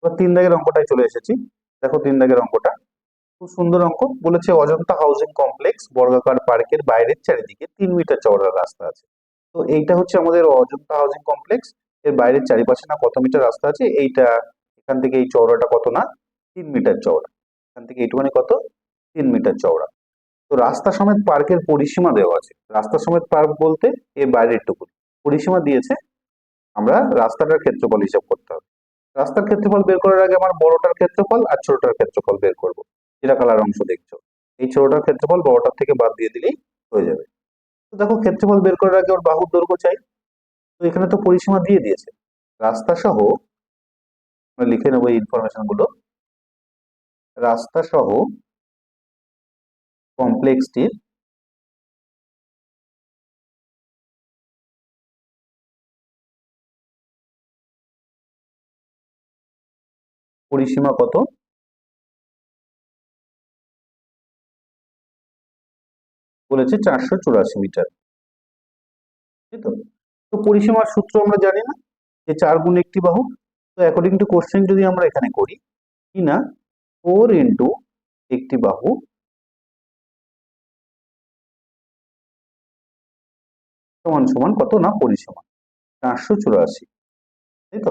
এবার তিন দাগের অঙ্কটায় চলে এসেছি। দেখো তিন দাগের অঙ্কটা। খুব সুন্দর অঙ্ক। বলেছে অজন্তা হাউজিং কমপ্লেক্স, বর্গাকার পার্কের বাইরের চারিদিকে তিন মিটার চওড়া রাস্তা আছে। তো এইটা হচ্ছে আমাদের অজন্তা হাউজিং কমপ্লেক্স। এর বাইরের চারিপাশে না কত মিটার রাস্তা আছে? এইটা, এখান থেকে এই চওড়াটা কত না? তিন মিটার চওড়া। এখান থেকে এইটুখানি কত? তিন মিটার চওড়া। তো রাস্তা সমেত পার্কের পরিসীমা দেওয়া আছে। রাস্তা সমেত পার্ক বলতে এর বাইরের টুকু পরিসীমা দিয়েছে, আমরা রাস্তাটার ক্ষেত্রফল হিসাব করতে হবে। রাস্তার ক্ষেত্রফল বের করার আগে আমার বড়টার ক্ষেত্রফল আর ছোটটার ক্ষেত্রফল বের করব। যেটা কালার অংশ দেখছ। এই ছোটটার ক্ষেত্রফল বড়টার থেকে বাদ দিয়ে দিলেই হয়ে যাবে। তো দেখো, ক্ষেত্রফল বের করার আগে ওর বাহুর দৈর্ঘ্য চাই। তো এখানে তো পরিসীমা দিয়ে দিয়েছে। রাস্তা সহ আমরা লিখে নেব এই ইনফরমেশনগুলো। রাস্তা সহ কমপ্লেক্সটির পরিসীমা কত? বলেছে চারশো চুরাশি মিটার। তো। তো পরিসীমার সূত্র আমরা জানি না, যে চার গুণ একটি বাহু। তো অ্যাকর্ডিং টু কোশ্চেন যদি আমরা এখানে করি, কি না? ফোর ইন্টু একটি বাহু। সমান সমান কত না? পরিসীমা। চারশো চুরাশি। তাই তো।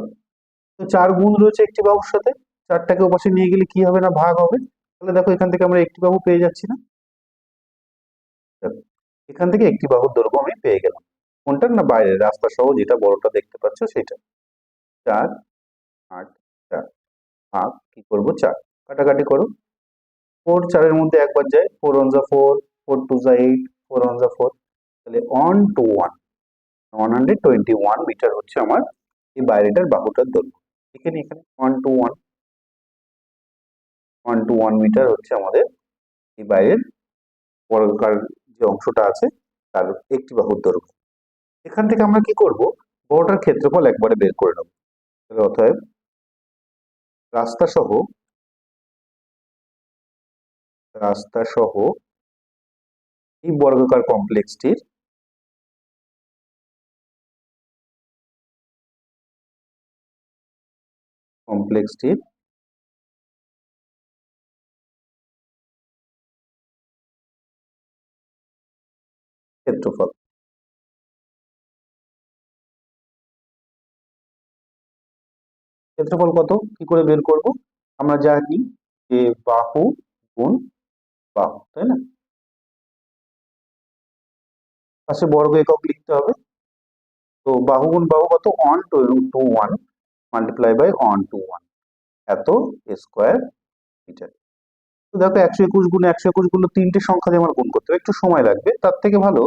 তো চার গুণ রয়েছে একটি বাহুর সাথে। চারটাকে ওপাশে নিয়ে গেলে কি হবে না, ভাগ হবে? তাহলে দেখো এখান থেকে আমরা একটি বাহু পেয়ে যাচ্ছি না। এখান থেকে একটি বাহুর দৈর্ঘ্য আমি পেয়ে গেলাম। কোনটার না বাইরে? রাস্তা সহ যেটা বড়টা দেখতে পাচ্ছ সেটা। চার, আট, চার। ভাগ, কি করব? চার। কাটাকাটি করো। ফোর চারের মধ্যে একবার যায় ফোর ওয়ান জা ফোর ফোর টু জা এইট ফোর ওয়ান জা ফোর তাহলে on two one one hundred twenty one metre হচ্ছে আমার এই বাইরেটার বাহুটার দৈর্ঘ্য। এখানে এখানে one two one one two one metre হচ্ছে আমাদের এই বাইরের বর্গাকার যে অংশটা আছে, তার একটি বাহুর দৈর্ঘ্য এখান থেকে আমরা কি করব? বড়টার ক্ষেত্রফল একবারে বের করে নেব। তাহলে অতএব রাস্তা সহ রাস্তা সহ এই বর্গাকার কমপ্লেক্সটির কমপ্লেক্সটির ক্ষেত্রফল। ক্ষেত্রফল কত? কি করে বের করব? আমরা জানি যে বাহু গুণ বাহু, তাই না? পাশে বর্গ একক লিখতে হবে। তো বাহু গুণ বাহু কত? One two two one multiply by one two one এত স্কোয়ার মিটার দেখো একশো একুশ গুণ একশো একুশ গুণ তিনটে সংখ্যা দিয়ে আমার গুণ করতে হবে। একটু সময় লাগবে। তার থেকে ভালো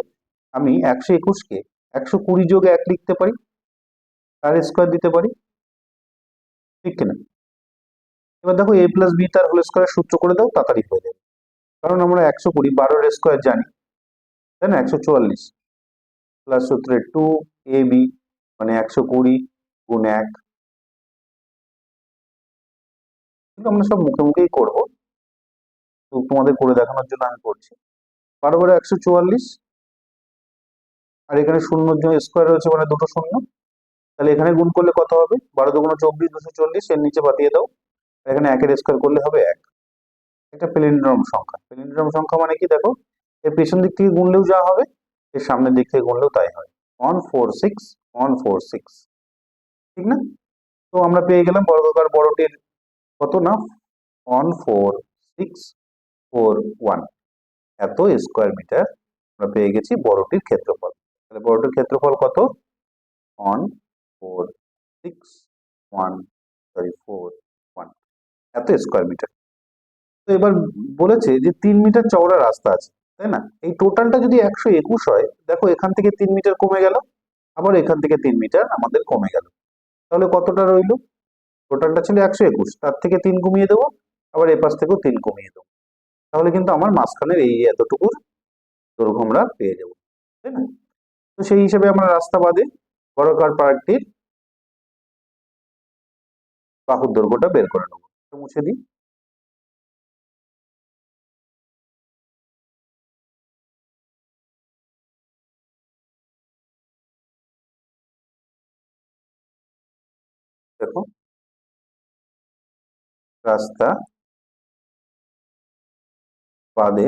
আমি একশো একুশকে একশো কুড়ি যোগ এক লিখতে পারি তার স্কোয়ার দিতে পারি, ঠিক কিনা? এবার দেখো এ প্লাস বি তার হোল স্কোয়ার সূত্র করে দাও, তাড়াতাড়ি হয়ে যাবে। কারণ আমরা একশো কুড়ি বারোর স্কোয়ার জানি, তাই না? একশো চুয়াল্লিশ প্লাস সূত্রে টু এ বি মানে একশো কুড়ি গুণ এক। আমরা সব মুখে মুখেই করব। তোমাদের করে দেখানোর জন্য আমি করছি। বারো বারো একশো চুয়াল্লিশ। আর এখানে শূন্যর জন্য স্কোয়ার রয়েছে মানে দুটো শূন্য। তাহলে এখানে গুণ করলে কত হবে? বারো দুগুণ চব্বিশ, দুশো চল্লিশ। এর নিচে বাতিয়ে দাও। এখানে একের স্কোয়ার করলে হবে এক। একটা প্লেন্ড্রম সংখ্যা। প্লেন্ড্রম সংখ্যা মানে কি? দেখো, এর পেছন দিক থেকে গুনলেও যা হবে, এর সামনের দিক থেকে গুনলেও তাই হয়। One four six, one four six. ঠিক না? তো আমরা পেয়ে গেলাম বর্গকার বড়টির কত না? One four six. Four one এত স্কোয়ার মিটার আমরা পেয়ে গেছি বড়টির ক্ষেত্রফল। তাহলে বড়টির ক্ষেত্রফল কত? One four six one sorry four one এত স্কোয়ার মিটার তো এবার বলেছে যে তিন মিটার চওড়া রাস্তা আছে, তাই না? এই টোটালটা যদি একশো একুশ হয়, দেখো এখান থেকে তিন মিটার কমে গেল, আবার এখান থেকে তিন মিটার আমাদের কমে গেল। তাহলে কতটা রইল? টোটালটা ছিল একশো একুশ, তার থেকে তিন কমিয়ে দেবো, আবার এপাশ থেকেও তিন কমিয়ে দেবো। তাহলে কিন্তু আমার মাঝখানের এই এতটুকুর দৈর্ঘ্য আমরা পেয়ে যাব, তাই না? তো সেই হিসেবে আমরা রাস্তা বাদে বড়কার পার্কটির বাহুর দৈর্ঘ্যটা বের করে নেব। মুছে দিই। দেখো। রাস্তা বাদে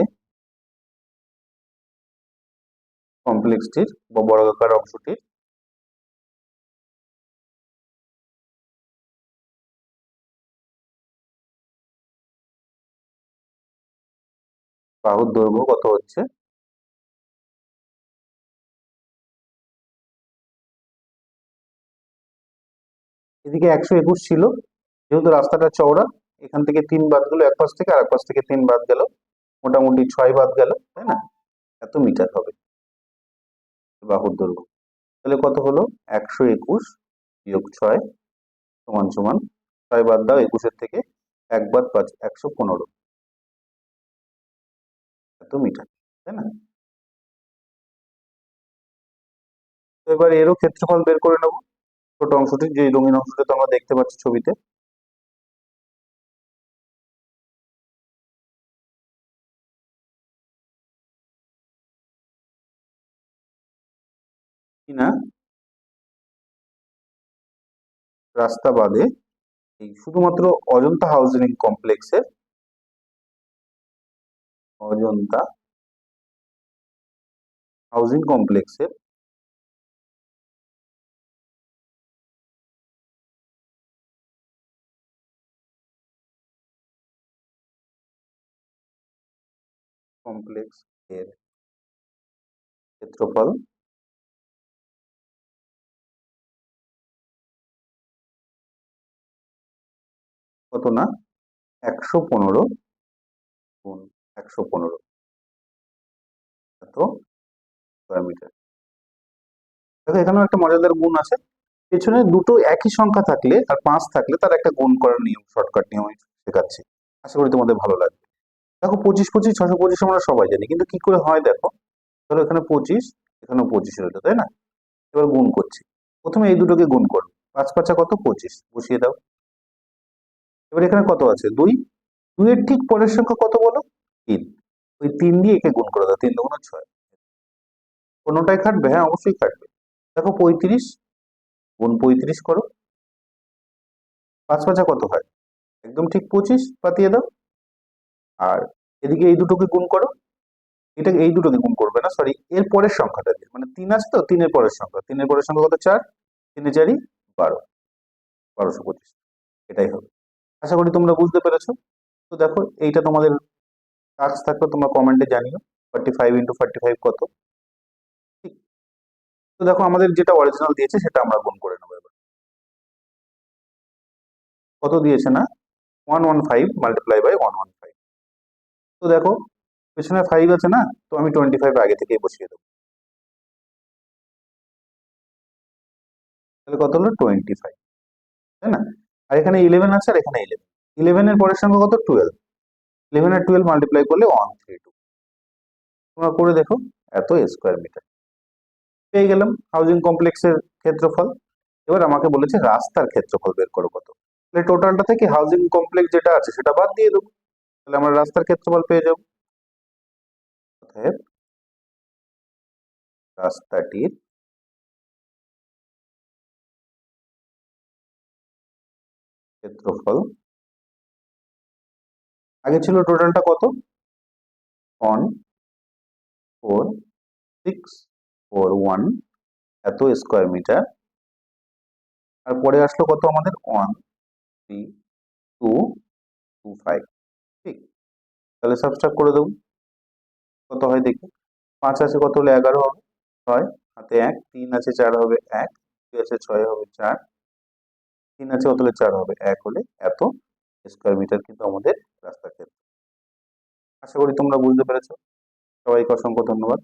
কমপ্লেক্সটির বা বর্গাকার অংশটির বাহুর দৈর্ঘ্য কত হচ্ছে? এদিকে একশো একুশ ছিল, যেহেতু রাস্তাটা চওড়া, এখান থেকে তিন বাদ গেল, এক পাশ থেকে আর এক পাশ থেকে তিন বাদ গেল। মোটামুটি ছয় বাদ গেল, তাই না? এত মিটার হবে। বাহুর দৈর্ঘ্য। তাহলে কত হলো? একশো একুশ বিয়োগ ছয় সমান সমান ছয় বাদ দাও, একুশের থেকে এক বাদ পাঁচ, একশো পনেরো। এত মিটার, তাই না? এবার এরও ক্ষেত্রফল বের করে নেব। ছোট অংশটি, যে রঙিন অংশটি তো আমরা দেখতে পাচ্ছি ছবিতে। কিনা রাস্তা বাদে এই শুধুমাত্র অজন্তা হাউজিং কমপ্লেক্সের অজন্তা হাউজিং কমপ্লেক্সের কমপ্লেক্স এর ক্ষেত্রফল কত না? একশো পনেরো গুণ একশো পনেরো। এত স্কোয়ার মিটার দেখো, এখানেও একটা মজাদার গুণ আছে। পেছনে দুটো একই সংখ্যা থাকলে, আর পাঁচ থাকলে তার একটা গুণ করার নিয়ম শর্টকাট নিয়ম আমি শেখাচ্ছি। আশা করি তোমাদের ভালো লাগবে। দেখো, পঁচিশ পঁচিশ, ছশো পঁচিশ আমরা সবাই জানি, কিন্তু কি করে হয় দেখো? ধরো এখানে পঁচিশ, এখানেও পঁচিশ রইল, তাই না? এবার গুণ করছি। প্রথমে এই দুটোকে গুণ করো। পাঁচ পাঁচা কত? পঁচিশ। বসিয়ে দাও। এবার এখানে কত আছে? দুই? দুইয়ের ঠিক পরের সংখ্যা কত বলো? তিন। ওই তিন দিয়ে একে গুণ করে দাও, তিন দুগুণ ছয়। কোনোটাই খাটবে? হ্যাঁ অবশ্যই খাটবে। দেখো পঁয়ত্রিশ, গুণ পঁয়ত্রিশ করো। পাঁচ পাঁচা কত হয়? একদম ঠিক পঁচিশ, পাতিয়ে দাও। আর এদিকে এই দুটোকে গুণ করো। এটা এই দুটোকে গুণ করবে না সরি এর পরের সংখ্যাটা দিয়ে। মানে তিন আছে তো, তিনের পরের সংখ্যা। তিনের পরের সংখ্যা কত? চার। তিনে চারি বারো। বারোশো পঁচিশ। এটাই হবে। আশা করি তোমরা বুঝতে পেরেছ। তো দেখো, এইটা তোমাদের কাজ থাকলে, তোমরা কমেন্টে জানিও। Forty five into forty five কত? ঠিক। তো দেখো, আমাদের যেটা অরিজিনাল দিয়েছে, সেটা আমরা গুণ করে নেব এবার। কত দিয়েছে না? One one five multiply by one one five তো দেখো, পেছনে ফাইভ আছে না? তো আমি টোয়েন্টি ফাইভ আগে থেকেই বসিয়ে দেবো। তাহলে কত হলো? টোয়েন্টি ফাইভ তাই না? আর এখানে ইলেভেন আছে আর এখানে ইলেভেন ইলেভেনের পরের সংখ্যা কত? টুয়েলভ ইলেভেন আর টুয়েলভ মাল্টিপ্লাই করলে ওয়ান থ্রি টু তোমরা করে দেখো, এত স্কোয়ার মিটার পেয়ে গেলাম হাউজিং কমপ্লেক্সের ক্ষেত্রফল। এবার আমাকে বলেছে রাস্তার ক্ষেত্রফল বের করো কত। তাহলে টোটালটা থেকে হাউজিং কমপ্লেক্স যেটা আছে সেটা বাদ দিয়ে দেবো। তাহলে আমরা রাস্তার ক্ষেত্রফল পেয়ে যাব। অতএব রাস্তাটির ক্ষেত্রফল। আগে ছিল টোটালটা কত? One four six four one এত স্কোয়ার মিটার আর পরে আসলো কত আমাদের? One three two two five ঠিক তাহলে সাবস্ট্রাক্ট করে দেবো। কত হয় দেখি? পাঁচ আছে কত হলে এগারো হবে? ছয়। হাতে এক, তিন আছে চার হবে এক, দুই আছে ছয় হবে চার। তিন আছে অতলে চার হবে। এক হলে এত স্কোয়ার মিটার কিন্তু আমাদের রাস্তার ক্ষেত্রে। আশা করি তোমরা বুঝতে পেরেছ। সবাইকে অসংখ্য ধন্যবাদ।